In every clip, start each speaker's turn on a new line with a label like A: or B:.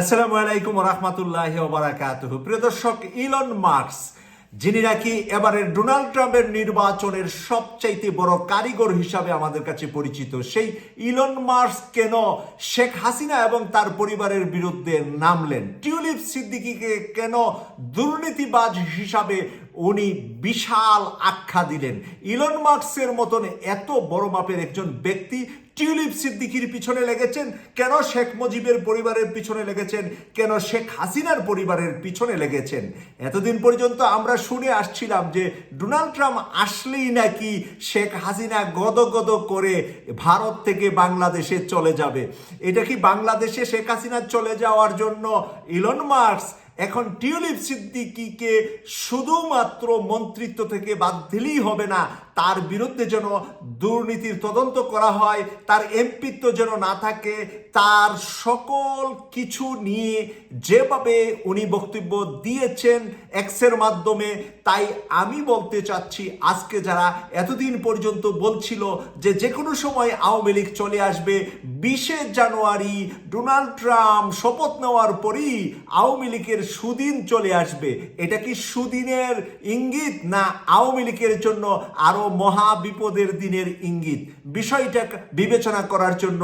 A: আসসালামু আলাইকুম রহমতুল্লাহ ওবরাকাত প্রিয় দর্শক, ইলন মার্কস, যিনি নাকি এবারের ডোনাল্ড ট্রাম্পের নির্বাচনের সবচাইতে বড় কারিগর হিসাবে আমাদের কাছে পরিচিত, সেই ইলন মার্স কেন শেখ হাসিনা এবং তার পরিবারের বিরুদ্ধে নামলেন? টিউলিপ সিদ্দিকিকে কেন দুর্নীতিবাজ হিসাবে উনি বিশাল আখ্যা দিলেন। ইলন মার্কসের মতন এত বড় মাপের একজন ব্যক্তি টিউলিপ সিদ্দিকির পিছনে লেগেছেন, কেন শেখ মুজিবের পরিবারের পিছনে লেগেছেন, কেন শেখ হাসিনার পরিবারের পিছনে লেগেছেন? এতদিন পর্যন্ত আমরা শুনে আসছিলাম যে ডোনাল্ড ট্রাম্প আসলেই নাকি শেখ হাসিনা গদগদ করে ভারত থেকে বাংলাদেশে চলে যাবে। এটা কি বাংলাদেশে শেখ হাসিনা চলে যাওয়ার জন্য ইলন মার্কস এখন টিউলিপ সিদ্দিকিকে শুধুমাত্র মন্ত্রিত্ব থেকে বাদ দিলেই হবে না। তার বিরুদ্ধে যেন দুর্নীতির তদন্ত করা হয়, তার এমপিত্ব যেন না থাকে, তার সকল কিছু নিয়ে যেভাবে উনি বক্তব্য দিয়েছেন এক্সের মাধ্যমে, তাই আমি বলতে চাচ্ছি আজকে যারা এতদিন পর্যন্ত বলছিল যে যে কোনো সময় আওয়ামী লীগ চলে আসবে বিশে জানুয়ারি ডোনাল্ড ট্রাম্প শপথ নেওয়ার পরই আওয়ামী লীগের সুদিন চলে আসবে। এটা কি সুদিনের ইঙ্গিত না আওয়ামী লীগের জন্য আরও মহা বিপদের দিনের ইঙ্গিত। বিষয়টা বিবেচনা করার জন্য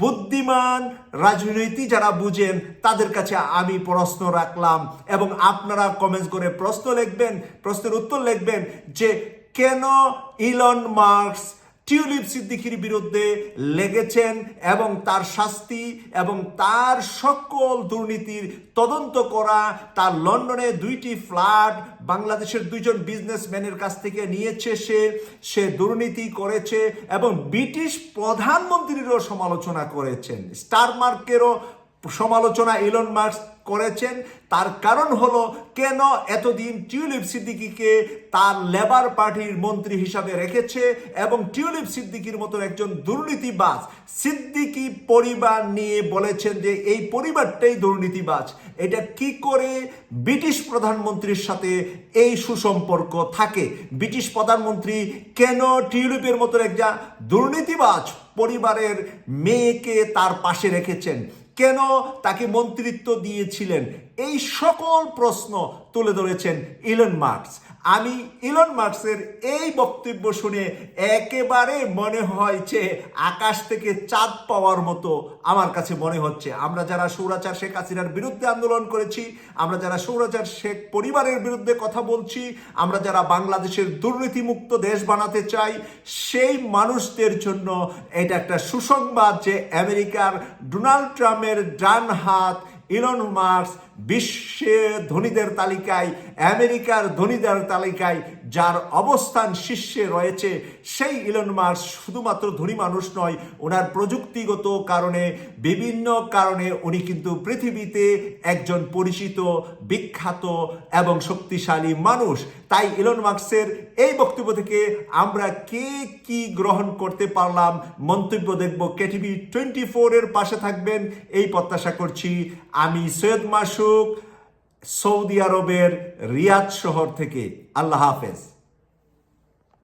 A: বুদ্ধিমান রাজনীতি যারা বুঝেন, তাদের কাছে আমি প্রশ্ন রাখলাম এবং আপনারা কমেন্টস করে প্রশ্ন লিখবেন, প্রশ্নের উত্তর লিখবেন যে কেন ইলন মার্কস টিউলিপ সিদ্দিকির বিরুদ্ধে লেগেছেন এবং তার শাস্তি এবং তার সকল দুর্নীতির তদন্ত করা তার লন্ডনে দুইটি ফ্ল্যাট বাংলাদেশের দুইজন বিজনেসম্যানের কাছ থেকে নিয়েছে সে সে দুর্নীতি করেছে এবং ব্রিটিশ প্রধানমন্ত্রীরও সমালোচনা করেছেন। স্টার মার্কেরও সমালোচনা ইলন মার্কস করেছেন। তার কারণ হলো, কেন এতদিন টিউলিপ সিদ্দিকিকে তার লেবার পার্টির মন্ত্রী হিসাবে রেখেছে এবং টিউলিপ সিদ্দিকির মতো একজন দুর্নীতিবাজ? সিদ্দিকি পরিবার নিয়ে বলেছেন যে, এই পরিবারটাই দুর্নীতিবাজ। এটা কি করে ব্রিটিশ প্রধানমন্ত্রীর সাথে এই সুসম্পর্ক থাকে? ব্রিটিশ প্রধানমন্ত্রী কেন টিউলিপের মতো একজন দুর্নীতিবাজ পরিবারের মেয়েকে তার পাশে রেখেছেন? কেন তাকে মন্ত্রিত্ব দিয়েছিলেন? এই সকল প্রশ্ন তুলে ধরেছেন ইলন মার্কস। আমি ইলন মার্কসের এই বক্তব্য শুনে একেবারে মনে হয় যে আকাশ থেকে চাঁদ পাওয়ার মতো আমার কাছে মনে হচ্ছে। আমরা যারা সৌরাচার শেখ হাসিনার বিরুদ্ধে আন্দোলন করেছি, আমরা যারা সৌরাচার শেখ পরিবারের বিরুদ্ধে কথা বলছি, আমরা যারা বাংলাদেশের দুর্নীতিমুক্ত দেশ বানাতে চাই, সেই মানুষদের জন্য এটা একটা সুসংবাদ যে আমেরিকার ডোনাল্ড ট্রাম্পের ডান হাত ইলন মার্কস বিশ্বের ধনীদের তালিকায় আমেরিকার ধনীদের তালিকায় যার অবস্থান শীর্ষে রয়েছে, সেই ইলন মার্কস শুধুমাত্র ধনী মানুষ নয়, ওনার প্রযুক্তিগত কারণে, বিভিন্ন কারণে উনি কিন্তু পৃথিবীতে একজন পরিচিত, বিখ্যাত এবং শক্তিশালী মানুষ। তাই ইলন মার্কসের এই বক্তব্য থেকে আমরা কে কি গ্রহণ করতে পারলাম, মন্তব্য দেখব কেটিভি টোয়েন্টি ফোরের পাশে থাকবেন। এই প্রত্যাশা করছি, আমি সৈয়দ মাসুক। সৌদি আরবের রিয়াদ শহর থেকে। আল্লাহ হাফেজ।